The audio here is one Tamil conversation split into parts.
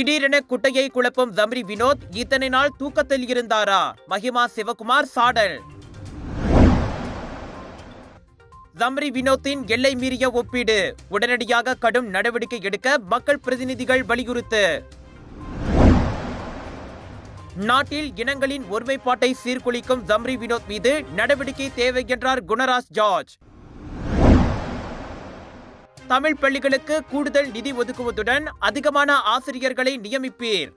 திடீரென குட்டையை குழப்பும் தம்ரி வினோத் இத்தனை நாள் தூக்கத்தில் இருந்தாரா? மஹிமா சிவகுமார் சாடல். தம்ரி வினோத்தின் எல்லை மீறிய ஒப்பீடு. உடனடியாக கடும் நடவடிக்கை எடுக்க மக்கள் பிரதிநிதிகள் வலியுறுத்து. நாட்டில் இனங்களின் ஒருமைப்பாட்டை சீர்குலைக்கும் தம்ரி வினோத் மீது நடவடிக்கை தேவை என்றார் குணராஜ் ஜார்ஜ். தமிழ் பள்ளிகளுக்கு கூடுதல் நிதி ஒதுக்குவதுடன் அதிகமான ஆசிரியர்களை நியமிப்பீர்.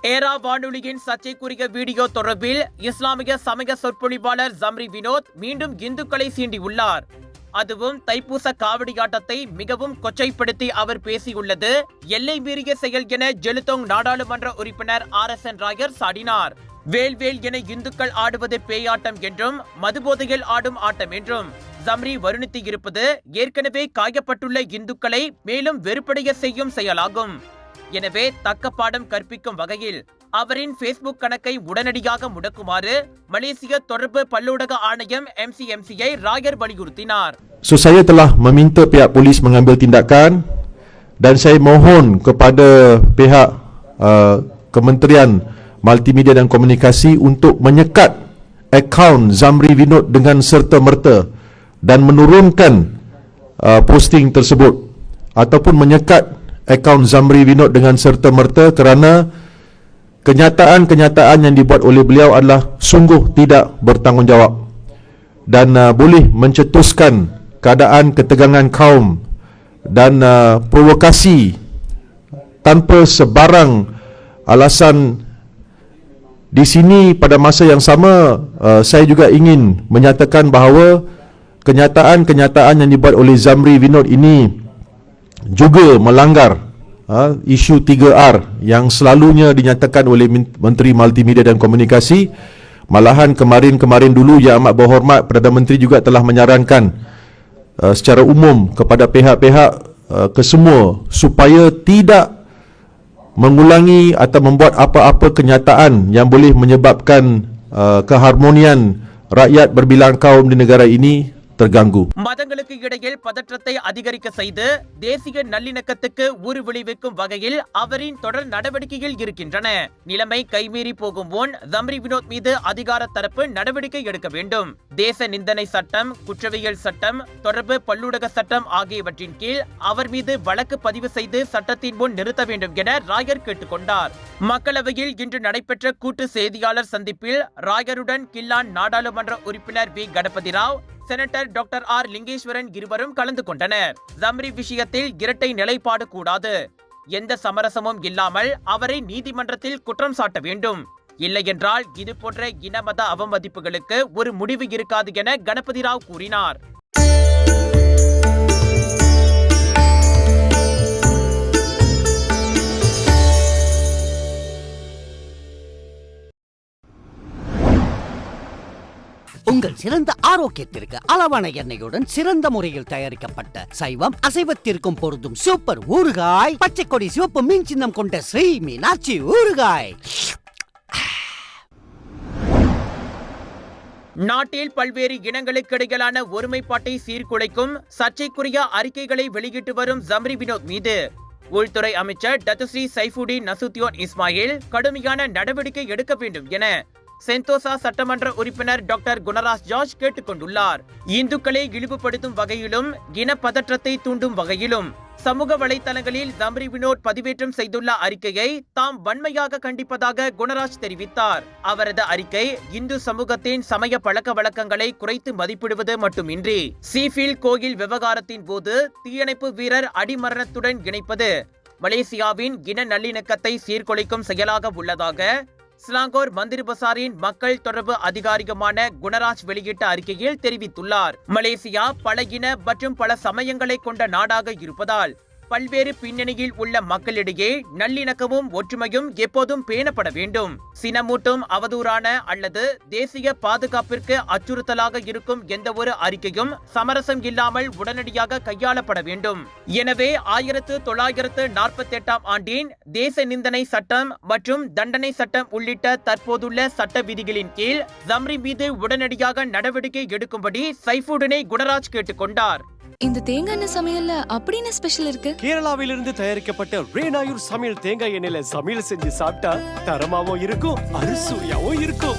ஏரா வானொலியின் சர்ச்சைக்குரிய வீடியோ தொடர்பில் இஸ்லாமிய சமய சொற்பொழிவாளர் ஜம்ரி வினோத் மீண்டும் இந்துக்களை சீண்டியுள்ளார். அதுவும் தைப்பூச காவடியாட்டத்தை மிகவும் கொச்சைப்படுத்தி அவர் பேசியுள்ளது. எல்லை மீறிய செயல் என ஜெலுத்தோங் நாடாளுமன்ற உறுப்பினர் ஆர் எஸ் என் ராயர் சாடினார். வேல்வேல் என இந்துக்கள் ஆடுவது பேயாட்டம் என்றும் மதுபோதையில் ஆடும் ஆட்டம் என்றும் ஜம்ரி வருணித்து இருப்பது ஏற்கனவே காயப்பட்டுள்ள இந்துக்களை மேலும் வெறுப்படைய செய்யும் செயலாகும். எனவே தக்க பாடம் கற்பிக்கும் வகையில் அவரின் ஃபேஸ்புக் கணக்கை உடனடியாக முடக்குமாறு மலேசிய தொடர்பு பல்லூடக ஆணையம் எம்சிஎம்சியை ராயர் வலியுறுத்தினார். So saya telah meminta pihak polis mengambil tindakan dan saya mohon kepada pihak uh, Kementerian Multimedia dan Komunikasi untuk menyekat akaun Zamri Vinod dengan serta-merta dan menurunkan uh, posting tersebut ataupun menyekat akaun Zamri Vinod dengan serta-merta kerana kenyataan-kenyataan yang dibuat oleh beliau adalah sungguh tidak bertanggungjawab dan uh, boleh mencetuskan keadaan ketegangan kaum dan uh, provokasi tanpa sebarang alasan di sini pada masa yang sama uh, saya juga ingin menyatakan bahawa kenyataan-kenyataan yang dibuat oleh Zamri Vinod ini juga melanggar uh, isu 3R yang selalunya dinyatakan oleh Menteri Multimedia dan Komunikasi. Malahan kemarin-kemarin dulu Yang Amat Berhormat Perdana Menteri juga telah menyarankan uh, secara umum kepada pihak-pihak uh, kesemua supaya tidak mengulangi atau membuat apa-apa kenyataan yang boleh menyebabkan uh, keharmonian rakyat berbilang kaum di negara ini terganggu. மதங்களுக்கு இடையில் பதற்றத்தை அதிகரிக்க செய்து தேசிய நல்லிணக்கத்துக்கு ஊறு விளைவிக்கும் வகையில் அவரின் தொடர் நடவடிக்கைகள் இருக்கின்றன. நிலைமை கைமீறி போகும் முன் ஜம்ரி வினோத் மீது அதிகார தரப்பு நடவடிக்கை எடுக்க வேண்டும். தேச நிந்தனை சட்டம் குற்றவியல் சட்டம் தொடர்பு பல்லூடக சட்டம் ஆகியவற்றின் கீழ் அவர் மீது வழக்கு பதிவு செய்து சட்டத்தின் முன் நிறுத்த வேண்டும் என ராயர் கேட்டுக்கொண்டார் மக்களவையில் இன்று நடைபெற்ற கூட்டு செய்தியாளர் சந்திப்பில் ராயருடன் கில்லான் நாடாளுமன்ற உறுப்பினர் V. Ganapathi Rao senator doctor R Lingeswaran இருவரும் கலந்து கொண்டனர். ஜம்ரி விஷயத்தில் இரட்டை நிலைப்பாடு கூடாது. எந்த சமரசமும் இல்லாமல் அவரை நீதிமன்றத்தில் குற்றம் சாட்ட வேண்டும். இல்லையென்றால் இது போன்ற இனமத அவமதிப்புகளுக்கு ஒரு முடிவு இருக்காது என கணபதி ராவ் கூறினார். உங்கள் சிறந்த ஆரோக்கியத்திற்கு அளவான எண்ணெயுடன் சிறந்த முறையில் தயாரிக்கப்பட்ட சைவம் அசைவத்திற்கும் பொருந்தும் சூப்பர் ஊறுகாய் பச்சை கொடி சிவப்பு மீன் சின்னம் கொண்ட ஸ்ரீ மீனாட்சி ஊறுகாய். நாட்டில் பல்வேறு இனங்களுக்கிடையிலான ஒருமைப்பாட்டை சீர்குலைக்கும் சர்ச்சைக்குரிய அறிக்கைகளை வெளியிட்டு வரும் ஜம்ரி வினோத் மீது. உள்துறை அமைச்சர் டத்துஸ்ரீ சைஃபுடி நசுத்தியோன் இஸ்மாயில் கடுமையான நடவடிக்கை எடுக்க வேண்டும் என செந்தோசா சட்டமன்ற உறுப்பினர் டாக்டர் குணராஜ் ஜார்ஜ் கேட்டுக்கொண்டுள்ளார். இந்துக்களை இழிவுபடுத்தும் வகையிலும் இனப்பதற்றத்தை தூண்டும் வகையிலும் சமூக வலைதளங்களில் ஜம்ரி வினோட் பதிவேற்றம் செய்துள்ள அறிக்கையை தாம் வன்மையாக கண்டிப்பதாக குணராஜ் தெரிவித்தார். அவரது அறிக்கை இந்து சமூகத்தின் சமய பழக்க வழக்கங்களை குறைத்து மதிப்பிடுவது மட்டுமின்றி சீஃபீல் கோயில் விவகாரத்தின் போது தீயணைப்பு வீரர் அடிமரணத்துடன் இணைப்பது மலேசியாவின் இன நல்லிணக்கத்தை சீர்குலைக்கும் செயலாக உள்ளதாக ஸ்லாங்கோர் மந்திரி பசாரின் மக்கள் தொடர்பு அதிகாரியுமான குணராஜ் வெளியிட்ட அறிக்கையில் தெரிவித்துள்ளார். மலேசியா பல இன மற்றும் பல சமயங்களை கொண்ட நாடாக இருப்பதால் பல்வேறு பின்னணியில் உள்ள மக்களிடையே நல்லிணக்கமும் ஒற்றுமையும் எப்போதும் பேணப்பட வேண்டும். சினமூட்டும் அவதூறான அல்லது தேசிய பாதுகாப்பிற்கு அச்சுறுத்தலாக இருக்கும் எந்த ஒரு அறிக்கையும் சமரசம் இல்லாமல் உடனடியாக கையாளப்பட வேண்டும். எனவே ஆயிரத்து தொள்ளாயிரத்து நாற்பத்தி எட்டாம் ஆண்டின் தேச நிந்தனை சட்டம் மற்றும் தண்டனை சட்டம் உள்ளிட்ட தற்போதுள்ள சட்ட விதிகளின் கீழ் ஜம்ரி மீது உடனடியாக நடவடிக்கை எடுக்கும்படி சைஃபுடனை குணராஜ் கேட்டுக்கொண்டார். இந்த தேங்காய் எண்ணெய் சமையல்ல அப்படின்னு ஸ்பெஷல் இருக்கு? கேரளாவிலிருந்து தயாரிக்கப்பட்ட ரேனாயூர் சமையல் தேங்காய் எண்ணெயில சமையல் செஞ்சு சாப்பிட்டா தரமாவும் இருக்கும் அறுசுவையாவும் இருக்கும்.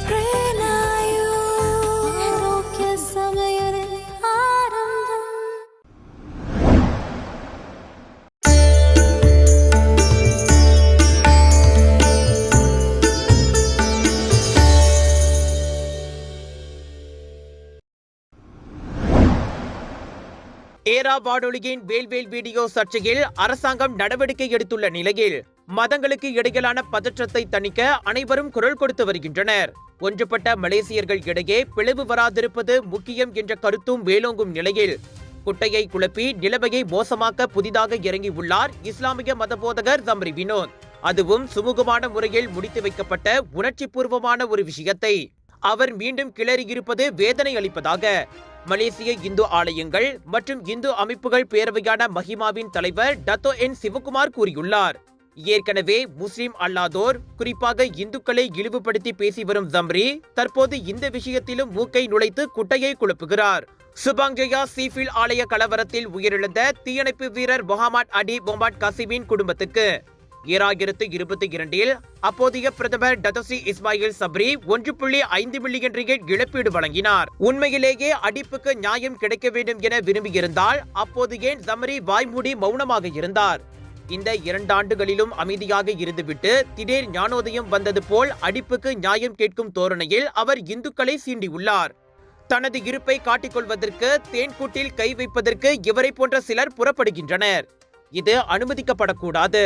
இந்தியா வானொலியின் வேல்வேல் வீடியோ சர்ச்சையில் அரசாங்கம் நடவடிக்கை எடுத்துள்ள நிலையில் மதங்களுக்கு இடையிலான பதற்றத்தை தணிக்க அனைவரும் குரல் கொடுத்து வருகின்றனர். ஒன்றுபட்ட மலேசியர்கள் இடையே பிளவு வராதிருப்பது முக்கியம் என்ற கருத்தும் மேலோங்கும் நிலையில் குட்டையை குழப்பி நிலைமையை மோசமாக்க புதிதாக இறங்கியுள்ளார் இஸ்லாமிய மதபோதகர் ஜம்ரி வினோத். அதுவும் சுமூகமான முறையில் முடித்து வைக்கப்பட்ட உணர்ச்சிபூர்வமான ஒரு விஷயத்தை. அவர் மீண்டும் கிளறியிருப்பது வேதனை அளிப்பதாக மலேசிய இந்து ஆலயங்கள் மற்றும் இந்து அமைப்புகள் பேரவையான மஹிமாவின் தலைவர் டத்தோ என் சிவகுமார் கூறியுள்ளார். ஏற்கனவே முஸ்லிம் அல்லாதோர் குறிப்பாக இந்துக்களை இழிவுபடுத்தி பேசி வரும் ஜம்ரி தற்போது இந்த விஷயத்திலும் மூக்கை நுழைத்து குட்டையை குழப்புகிறார். சுபாங்ஜயா சீஃபில் ஆலய கலவரத்தில் உயிரிழந்த தீயணைப்பு வீரர் முகமது அடி பொம்பாட் கசிமின் குடும்பத்துக்கு ஈராயிரத்து இருபத்தி இரண்டில் அப்போதைய பிரதமர் டதசி இஸ்மாயில் சப்ரி ஒன்று புள்ளி ஐந்து மில்லியன் ரிகேட் இழப்பீடு வழங்கினார். உண்மையிலேயே அடிப்புக்கு நியாயம் கிடைக்க வேண்டும் என விரும்பியிருந்தால் அப்போது ஏன் சமரி வாய்மூடி மௌனமாக இருந்தார். இந்த இரண்டாண்டுகளிலும் அமைதியாக இருந்துவிட்டு திடீர் ஞானோதயம் வந்தது போல் அடிப்புக்கு நியாயம் கேட்கும் தோரணையில் அவர் இந்துக்களை சீண்டியுள்ளார். தனது இருப்பை காட்டிக்கொள்வதற்கு தேன்கூட்டில் கை வைப்பதற்கு இவரை போன்ற சிலர் புறப்படுகின்றனர். இது அனுமதிக்கப்படக்கூடாது.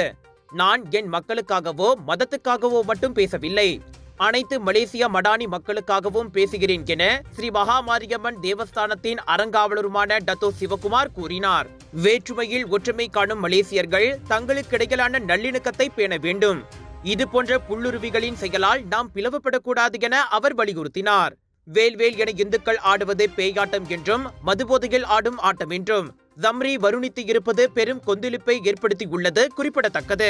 நான் என் மக்களுக்காகவோ மதத்துக்காகவோ மட்டும் பேசவில்லை. அனைத்து மலேசிய மடானி மக்களுக்காகவும் பேசுகிறேன் என ஸ்ரீ மகாமாரியம்மன் தேவஸ்தானத்தின் அறங்காவலருமான டத்தோ சிவகுமார் கூறினார். வேற்றுமையில் ஒற்றுமை காணும் மலேசியர்கள் தங்களுக்கிடையிலான நல்லிணக்கத்தை பேண வேண்டும். இது போன்ற புல்லுருவிகளின் செயலால் நாம் பிளவுபடக்கூடாது என அவர் வலியுறுத்தினார். வேல்வேல் என இந்துக்கள் ஆடுவது பேயாட்டம் என்றும் மதுபோதையில் ஆடும் ஆட்டம் என்றும் தம்ரி வருணித்து இருப்பது பெரும் கொந்தளிப்பை ஏற்படுத்தியுள்ளது குறிப்பிடத்தக்கது.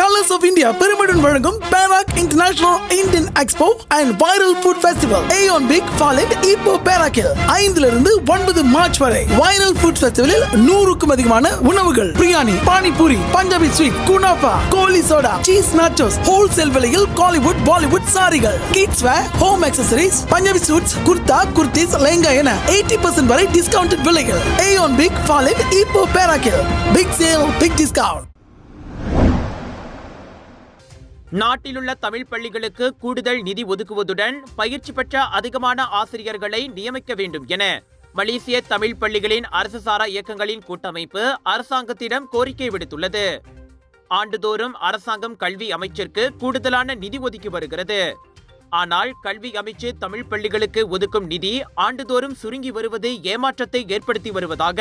கலர்ஸ் ஆஃப் இந்தியா பெருமையுடன் வழங்கும் Perak international Indian expo and viral food festival Aeon big Falim Ipoh பேராக்கில் ஐந்துல இருந்து ஒன்பது மார்ச் வரை. வைரல் ஃபுட் ஃபெஸ்டிவலில் நூறுக்கும் அதிகமான உணவுகள். Biryani panipuri Punjabi sweet kunafa goli soda cheese nachos wholesale விலையில் Kollywood Bollywood சாரிகள். Kids wear home accessories Punjabi suits kurta kurtis lehenga என எயிட்டி பர்சன்ட் வரை டிஸ்கவுண்டட் விலைகள். ஏயோன் பிக் ஃபாலிட் இப்போ பேராக்கில் பிக் சேல் பிக் டிஸ்கவுண்ட் நாட்டிலுள்ள தமிழ் பள்ளிகளுக்கு கூடுதல் நிதி ஒதுக்குவதுடன் பயிற்சி பெற்ற அதிகமான ஆசிரியர்களை நியமிக்க வேண்டும் என மலேசிய தமிழ் பள்ளிகளின் அரசு சாரா இயக்கங்களின் கூட்டமைப்பு அரசாங்கத்திடம் கோரிக்கை விடுத்துள்ளது. ஆண்டுதோறும் அரசாங்கம் கல்வி அமைச்சிற்கு கூடுதலான நிதி ஒதுக்கி வருகிறது. ஆனால் கல்வி அமைச்சு தமிழ் பள்ளிகளுக்கு ஒதுக்கும் நிதி ஆண்டுதோறும் சுருங்கி வருவது ஏமாற்றத்தை ஏற்படுத்தி வருவதாக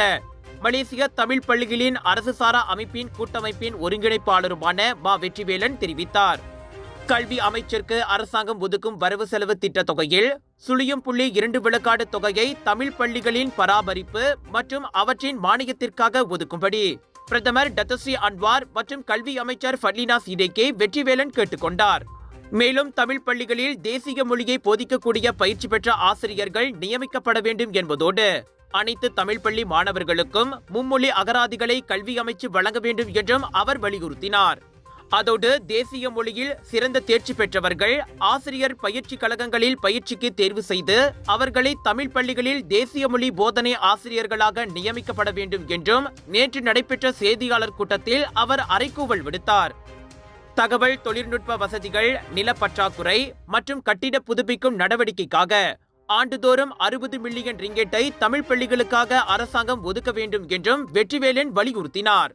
மலேசிய தமிழ் பள்ளிகளின் அரசு சாரா அமைப்பின் கூட்டமைப்பின் ஒருங்கிணைப்பாளருமான மா வெற்றிவேலன் தெரிவித்தார். கல்வி அமைச்சருக்கு அரசாங்கம் ஒதுக்கும் வரவு செலவு திட்ட தொகையில் சுழியம் புள்ளி இரண்டு விழுக்காடு தொகையை தமிழ் பள்ளிகளின் பராமரிப்பு மற்றும் அவற்றின் மானியத்திற்காக ஒதுக்கும்படி பிரதமர் டத்தஸ்ரீ அன்வார் மற்றும் கல்வி அமைச்சர் ஃபர்லினா சீடேக்கே வெற்றிவேலன் கேட்டுக்கொண்டார் மேலும் தமிழ் பள்ளிகளில் தேசிய மொழியை போதிக்கக்கூடிய பயிற்சி பெற்ற ஆசிரியர்கள் நியமிக்கப்பட வேண்டும் என்பதோடு அனைத்து தமிழ் பள்ளி மாணவர்களுக்கும் மும்மொழி அகராதிகளை கல்வி அமைச்சு வழங்க வேண்டும் என்றும் அவர் வலியுறுத்தினார். அதோடு தேசிய மொழியில் சிறந்த தேர்ச்சி பெற்றவர்கள் ஆசிரியர் பயிற்சி கழகங்களில் பயிற்சிக்கு தேர்வு செய்து அவர்களை தமிழ் பள்ளிகளில் தேசிய மொழி போதனை ஆசிரியர்களாக நியமிக்கப்பட வேண்டும் என்றும் நேற்று நடைபெற்ற செய்தியாளர் கூட்டத்தில் அவர் அறைகூவல் விடுத்தார். தகவல் தொழில்நுட்ப வசதிகள் நிலப்பற்றாக்குறை மற்றும் கட்டிட புதுப்பிக்கும் நடவடிக்கைக்காக ஆண்டுதோறும் அறுபது மில்லியன் ரிங்கெட்டை தமிழ் பள்ளிகளுக்காக அரசாங்கம் ஒதுக்க வேண்டும் என்றும் வெற்றிவேலன் வலியுறுத்தினார்.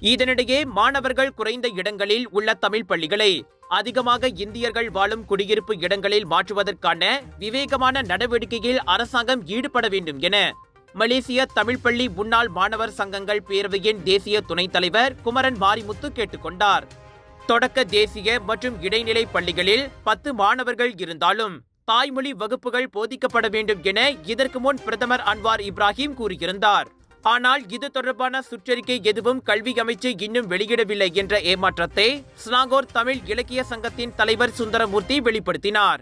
இதனிடையே மாணவர்கள் குறைந்த இடங்களில் உள்ள தமிழ் பள்ளிகளை அதிகமாக இந்தியர்கள் வாழும் குடியிருப்பு இடங்களில் மாற்றுவதற்கான விவேகமான நடவடிக்கையில் அரசாங்கம் ஈடுபட வேண்டும் என மலேசிய தமிழ் பள்ளி முன்னாள் மாணவர் சங்கங்கள் பேரவையின் தேசிய துணைத் தலைவர் குமரன் மாரிமுத்து கேட்டுக்கொண்டார் தொடக்க தேசிய மற்றும் இடைநிலை பள்ளிகளில் பத்து மாணவர்கள் இருந்தாலும் தாய்மொழி வகுப்புகள் போதிக்கப்பட வேண்டும் என இதற்கு முன் பிரதமர் அன்வார் இப்ராஹிம் கூறியிருந்தார். ஆனால் இது தொடர்பான சுற்றறிக்கை எதுவும் கல்வி அமைச்சு இன்னும் வெளியிடவில்லை என்ற ஏமாற்றத்தை ஸ்னாகோர் தமிழ் இலக்கிய சங்கத்தின் தலைவர் சுந்தரமூர்த்தி வெளிப்படுத்தினார்.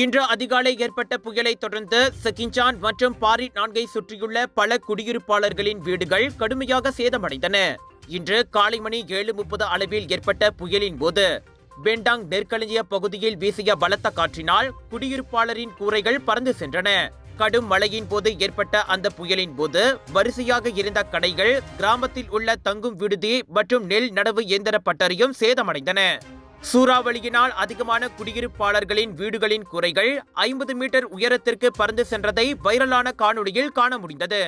இன்று அதிகாலை ஏற்பட்ட புயலை தொடர்ந்து செகிஞ்சான் மற்றும் பாரி நான்கை சுற்றியுள்ள பல குடியிருப்பாளர்களின் வீடுகள் கடுமையாக சேதமடைந்தன. இன்று காலை மணி ஏழு முப்பது அளவில் ஏற்பட்ட புயலின் போது பெண்டாங் நெற்களஞ்சிய பகுதியில் வீசிய பலத்த காற்றினால் குடியிருப்பாளரின் கூரைகள் பறந்து சென்றன. கடும் மழையின் போது ஏற்பட்ட அந்த புயலின் போது வரிசையாக இருந்த கடைகள் கிராமத்தில் உள்ள தங்கும் விடுதி மற்றும் நெல் நடவு இயந்திர பட்டறையும் சேதமடைந்தன. சூறாவளியினால் அதிகமான குடியிருப்பாளர்களின் வீடுகளின் குறைகள் ஐம்பது மீட்டர் உயரத்திற்கு பறந்து சென்றதை வைரலான காணொளியில் காண முடிந்தது.